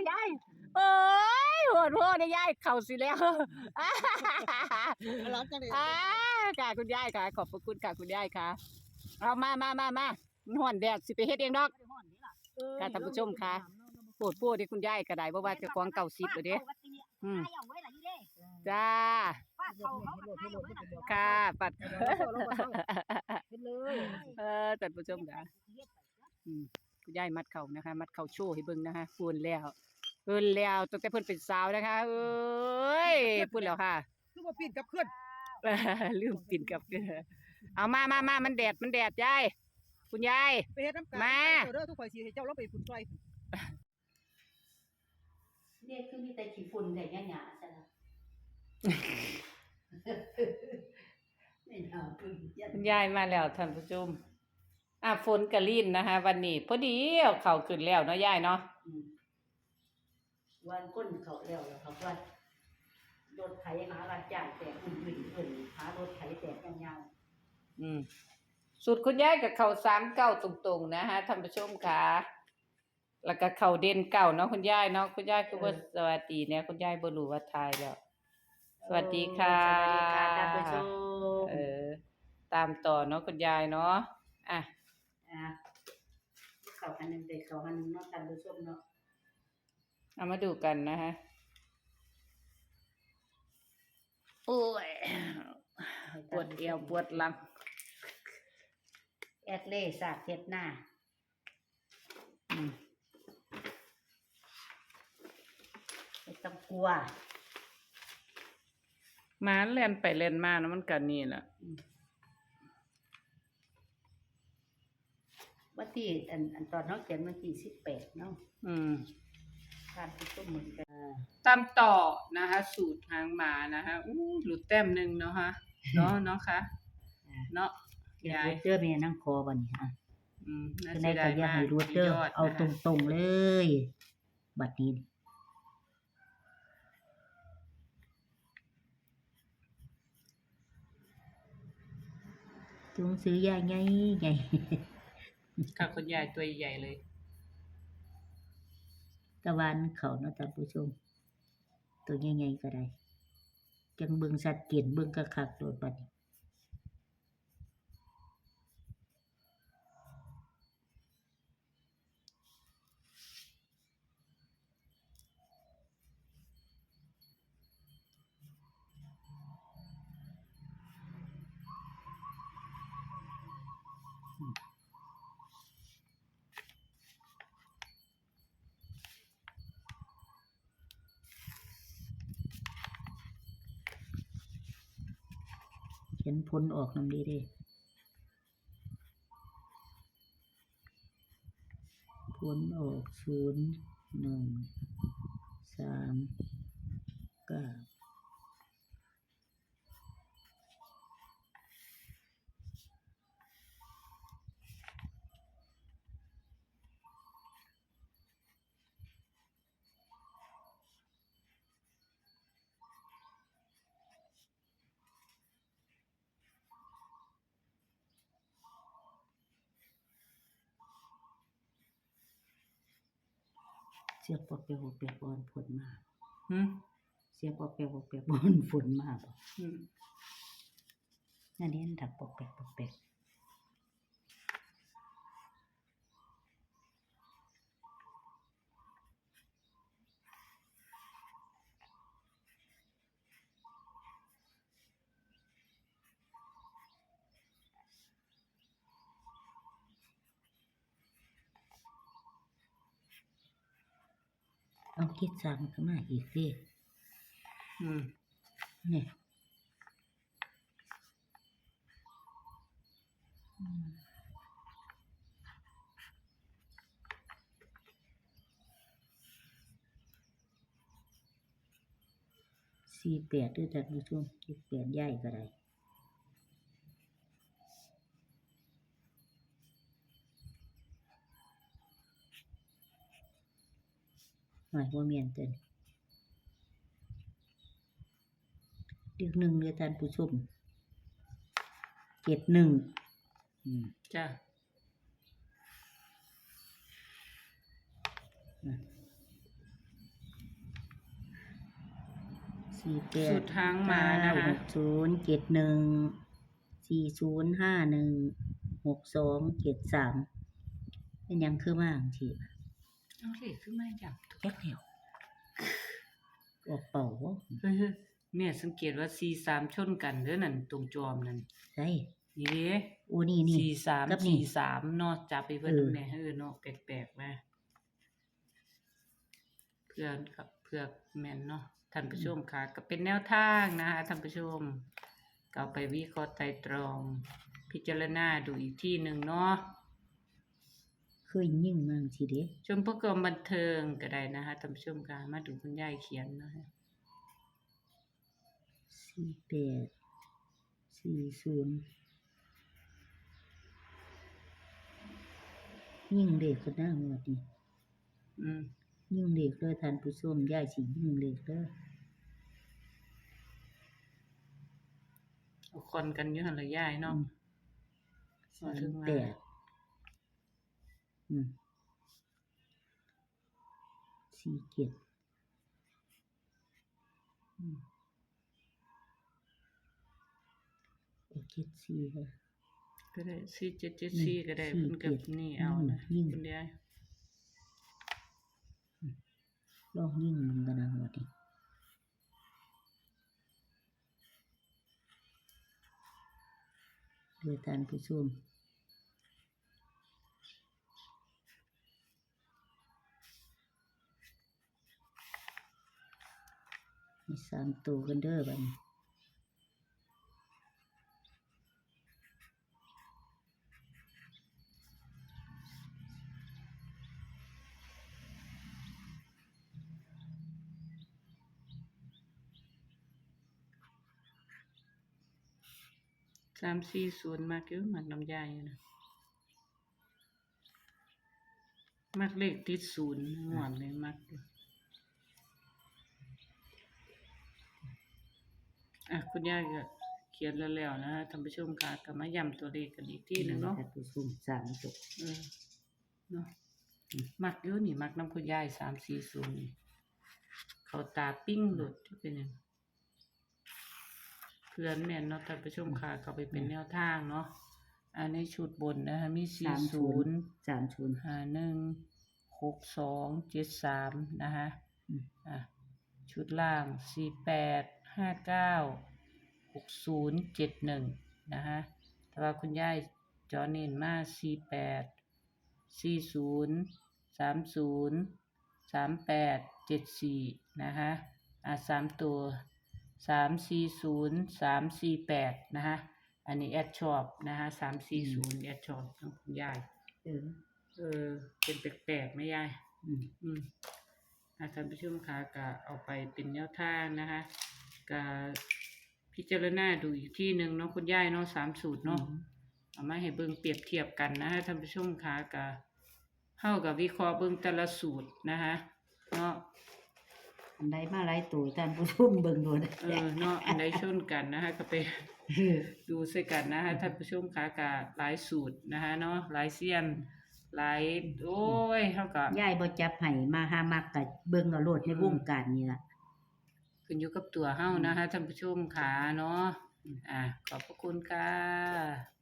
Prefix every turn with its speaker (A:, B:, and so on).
A: ายยายโอ้ยโหดโหดเนี่ยยายเข่าสิแล้ว
B: หลังจากนี้
A: อ่าค่ะคุณยายค่ะ ขอบพระคุณค่ะคุณยายค่ะ เอามามามามามันห่อนแดดสิไปเฮ็ดเองดอกค่ะท่านผู้ชมค่ะปวดปวดที่คุณยายก็ได้เพราะว่าเจะกองเก่าสิบอยู่เด้อืมจ้าค่ะปัด
B: เฮ็ดเลย
A: เออท่านผู้ชมค่ะอืมคุณยายมัดเข่านะคะ มัดเข่าโชว์ให้เบิ่งนะคะพูนแล้ว เพิ่นแล้วตั้งแต่เพิ่นเป็นสาวนะคะเอ้ยพูดแล้วค่ะ
B: คือบ่ปีนกับเพื่อน
A: ลืมปิ่นกับเกลือเอามามามามันแดด มันแดดยาย คุณยาย
B: ไปเฮ็ดน้ำกัน
A: มา
B: เด้อทุกข่อยสิให้เจ้าเราไปฝุ่นไฟ
C: เนี่ยคือมีแต่ขี้ฝุ่นแต่หยาๆซะนะไม่น่าพึ่งยัน
A: คุณยายมาแล้วท่านผู้ชมอะฝนกะลินนะคะ วันนี้พอดีเอาเขาขึ้นแล้วเนาะยายเนาะ
C: อืม วันก้นเขาแล้วแล้วครับว่ารถไถหารับจ้างแตกอุ่นอุ่นอุ่นหารถไถแตกยาว
A: อืมสุดคุณยายกับเขาสามเก้าตรงๆนะฮะท่านผู้ชมค่ะแล้วก็เขาเด่นเก่าเนาะคุณยายเนาะคุณยายคือว่าสวัสดีเนี่ยคุณยายบ่รู้ว่าทายแล้ว
C: ๆ
A: สวัสดีค่ะ
C: สวัสดีค่ะท่านผู้ชม
A: เออ ตามต่อเนาะคุณยายเนาะอะ
C: อ่าเขาอันหนึงเด็กเขาอันหนึงเนาะท่านผู้ชมเนาะ
A: เอามาดูกันนะฮะโอ้ยปวดเอวปวดหลัง
C: แอดเล่สากเฮ็ดหน้า
A: อืม
C: ไม่ต้องกลัว
A: หมาเล่นไปเล่นมานะมันกันนี่แหละ
C: วันที่อันอันตอนน้องเขียนวันที่สิบแปดเนาะ
A: อืม
C: ท่านผู้ชมเหมือนกัน
A: ตามต่อนะคะ สูตรหางหมานะคะอู้หลุดแต้มหนึ่งเนาะฮะเนาะเนาะคะเนาะ
C: เดี๋ย
A: ยายว
C: เจอเมียนั่งคอวันนี้อะ
A: อืมน่า
C: คือ
A: เสี
C: ใน
A: ย
C: ก
A: ดา
C: ระ
A: ย
C: ยา
A: มา
C: ให้
A: ก
C: รูดเด้อ
A: สุยด
C: เอา
A: นะคะ
C: ตรงๆเลย บัดนี้จุงซื้อยาไงไง
A: ค่ะคุณยายตัวใหญ่เลย
C: ตะวันเขาเนาะท่านผู้ชม ตัวใหญ่ๆก็ได้ จังเบิ่งสัตว์เกียนเบิ่งกระคักโดดบัดนี้ เขียนผลออกนำดีดีผลออกศูนย์หนึ่งสามเก้า สียบปอกเปียกปอกเปียกบอนฝนมา
A: หืม
C: เสียบปอกเปียกปอกเปียกบอนฝนมาบ่นั่นนี่ดักปอกเปียกปอกเปียก เอาคิดสั่งขึ้นมาอีกสิ
A: อืม
C: เนี่ยสี่แปดด้วยท่านผู้ชมสี่แปดย่ายก็ได้ หมายว่าเมียนเต็นเรียกหนึ่งเลยท่านผู้ชมเจ็ดหนึ่งอืม
A: จ้ะ
C: นะสี่แป
A: สุ
C: ด
A: ดทางมานะคะ
C: หกศูนย์เจ็ดหนึ่งสี่ศูนย์ห้าหนึ่งหกสองเจ็ดสามเป็นหยังคือมากที
A: เอาเลขขึ้นมาอย่าง
C: แก๊กเดียวออกเป่าบ่
A: เฮ้ยๆเนี่ยสังเกตว่า43ชนกันเด้อนั่นตรงจอมนั่น
C: ใช่
A: นี่เด้
C: โอ้นี่นี่
A: 43
C: กับนี่
A: 43เนาะจับไปเพิ่น
C: เออ
A: แหน่เออเนาะแปลกๆมาเพื่อนกับเพื่อกแม่นเนาะท่านผู้ชมค่ะ ก็เป็นแนวทางนะคะท่านผู้ชมก็เอาไปวิเคราะห์ไตรตรอง พิจารณาดูอีกที่หนึ่งเนาะ
C: เคยยิ่งมากทีเด้
A: ชมเพื่อความบันเทิงก็ได้นะคะท่านผู้ชมค่ะมาดูคุณยายเขียนนะคะ
C: สี่แปดสี่ศูนย์ยิ่งเด็กก็น่างวดนี่
A: อืม
C: ยิ่งเด็กเลยท่านผู้ชมย่ายสิยิ่งเด็กเลย
A: เอาคนกันอยู่หั่นละยายเนาะ
C: สาม
A: ถึงว่า
C: แปดอืม สี่เจ็ดอืมโอเคสี่ค่ะ
A: ก็ได้สี่เจ็ดเจ็ดสี่ก็ได้
C: สี่
A: เพิ่นกับ
C: เจ็ด
A: นี่เอานะ
C: ยิ่ง
A: คุณยาย
C: ลองยิ่งมันกันนะวันนี้เดือท่านผู้ชม มีสามตัวกันเด้อบัดน
A: สามสี่ศูนย์มากอยู่มักน้ำยายอยู่นะมักเลขติดศูนย์หวานเลยมักอยู่ อะคุณยายก็เขียนแล้วแล้วนะท่านผู้ชมค่ะก็มาย้ำตัวเลขกันอีกทีหนึ่งเนาะ
C: ท่านผู้ชมสามตัว
A: เออเนาะมักอยู่นี่มักน้ำคุณยายสามสี่ศูนย์นี่เขาตาปิ้งหลุดที่เป็นหยังเพื่อนแม่นเนาะท่านผู้ชมค่ะเขาไปเป็นแนวทางเนาะอันในชุดบนนะคะมีสี่
C: สาม
A: ศูนย์
C: สามศูนย์
A: ห้าหนึ่งหกสองเจ็ดสามนะคะ
C: อืม
A: อะชุดล่างสี่แปด ห้าเก้าหกศูนย์เจ็ดหนึ่งนะคะแต่ว่าคุณยายจอเน้นมาสี่แปดสี่ศูนย์สามศูนย์สามแปดเจ็ดสี่นะคะอะสามตัวสามสี่ศูนย์สามสี่แปดนะคะอันนี้แอดชอบนะคะสามสี่ศูนย์แอดชอบของคุณยาย
C: เออ
A: เออ เป็นแปลกๆไหมยาย
C: อืม
A: อืมอาท่านผู้ชมคะก็เอาไปเป็นแนวทางนะคะ ก็พิจารณาดูอีกที่หนึ่งเนาะคุณยายเนาะสามสูตรเนาะเอามาให้เบิ่งเปรียบเทียบกันนะคะท่านผู้ชมคะก็เฮากับวิเคราะห์เบิ่งแต่ละสูตรนะคะเนาะ
C: อันใดมาหลายตัวท่านผู้ชมเบิ่งโดน
A: เออเนาะอันใดชนกันนะคะก็ไปดูใส่กันนะคะท่านผู้ชมคะก็หลายสูตรนะคะเนาะหลายเซียนหลายโอ้ยเฮาก็
C: ยายบ่จับให้มาหามักกะเบิ่งเอาโลดในวงการนี่ล่ะ
A: ขึ้นอยู่กับตัวเฮานะคะท่านผู้ชมขาเนาะอ่าขอบพระคุณค่ะ